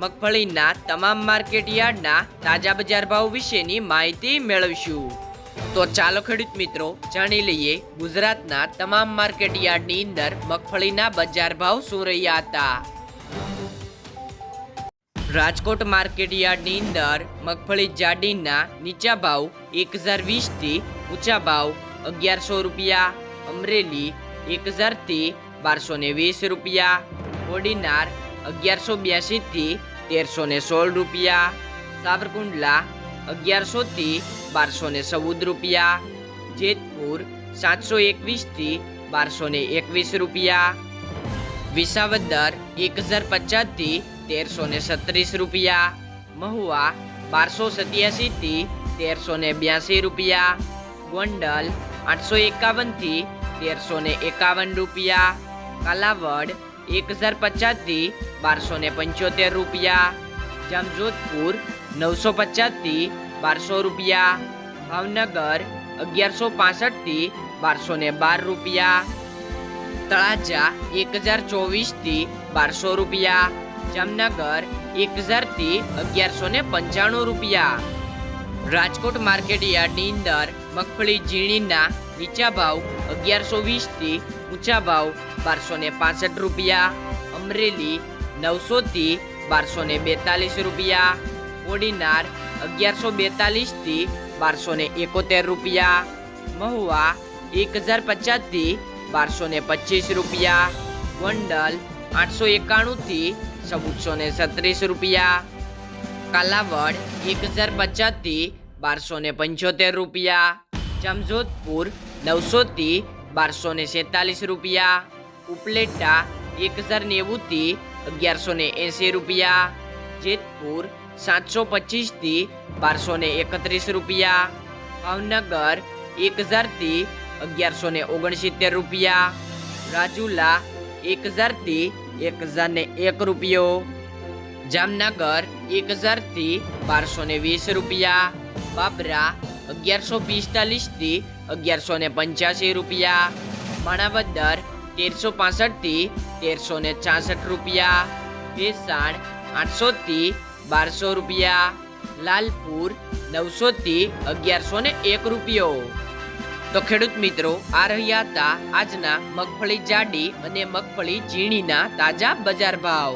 મગફળીના તમામ માર્કેટ યાર્ડના તાજા બજાર ભાવ વિશેની માહિતી મેળવીશું. તો ચાલો ખેડૂત મિત્રો, જાણી લઈએ ગુજરાતના તમામ માર્કેટ યાર્ડની અંદર મગફળીના બજાર ભાવ શું રહ્યા હતા. રાજકોટ માર્કેટ યાર્ડની અંદર મગફળી જાડીના નીચા ભાવ એક હજાર વીસથી ઊંચા ભાવ અગિયારસો રૂપિયા, અમરેલી એક હજારથી બારસો વીસ રૂપિયા ઓર્ડિનાર અગિયારસો બ્યાસીથી તેરસો ને સોળ રૂપિયા. સાવરકુંડલા અગિયારસોથી બારસો ને ચૌદ રૂપિયા. જેતપુર સાતસો એકવીસથી બારસો ને એકવીસ રૂપિયા. વિસાવદર એક હજાર પચાસથી તેરસો ને સત્રીસ રૂપિયા. મહુવા બારસો સત્યાસીથી તેરસો ને બ્યાસી રૂપિયા. ગોંડલ આઠસો એકાવનથી તેરસો ને એકાવન રૂપિયા. કાલાવડ એક હજાર પચાસથી બારસો ને પંચોતેર રૂપિયા. જામજોધપુર નવસો પચાસથી બારસો રૂપિયા. ભાવનગર અગિયારસો પાસઠથી બારસો ને બાર રૂપિયા. તળાજા એક હજાર ચોવીસથી બારસો રૂપિયા. જામનગર એક હજારથી અગિયારસો ને પંચાણું રૂપિયા. રાજકોટ માર્કેટ યાર્ડની અંદર મગફળી ઝીણીના નીચા ભાવ અગિયારસો વીસથી ઊંચા ભાવ બારસો ને પાસઠ રૂપિયા, અમરેલી નવસોથી બારસો ને બેતાલીસ રૂપિયા, ઓડિનાર અગિયારસો બેતાલીસથી બારસો ને એકોતેર રૂપિયા, મહુવા એક હજાર પચાસથી બારસો ને પચીસ રૂપિયા ગોંડલ આઠસો એકાણુંથી ચૌદસો ને છત્રીસ રૂપિયા, કાલાવડ એક હજાર પચાસથી બારસો ને પંચોતેર રૂપિયા જામજોધપુર નવસોથી બારસો ને સેતાલીસ રૂપિયા, ઉપલેટા એક હજાર નેવુંથી અગિયારસો ને એંસી રૂપિયા, જેતપુર સાતસો પચીસથી બારસો ને એકત્રીસ રૂપિયા, ભાવનગર એક હજારથી અગિયારસો ને ઓગણસિત્તેર રૂપિયા, રાજુલા એક હજારથી એક હજાર ને એક રૂપિયો, જામનગર એક હજારથી બારસો ને વીસ રૂપિયા, બાબરા અગિયારસો પિસ્તાલીસથી અગિયારસો ને પંચ્યાસી રૂપિયા. માણાવદર તેરસો પાસઠથી તેરસો ને છાસઠ રૂપિયા. ભેસાણ આઠસોથી બારસો રૂપિયા. લાલપુર નવસોથી અગિયારસો ને એક રૂપિયો. તો ખેડૂત મિત્રો, આ રહ્યા હતા આજના મગફળી જાડી અને મગફળી ઝીણીના તાજા બજાર ભાવ.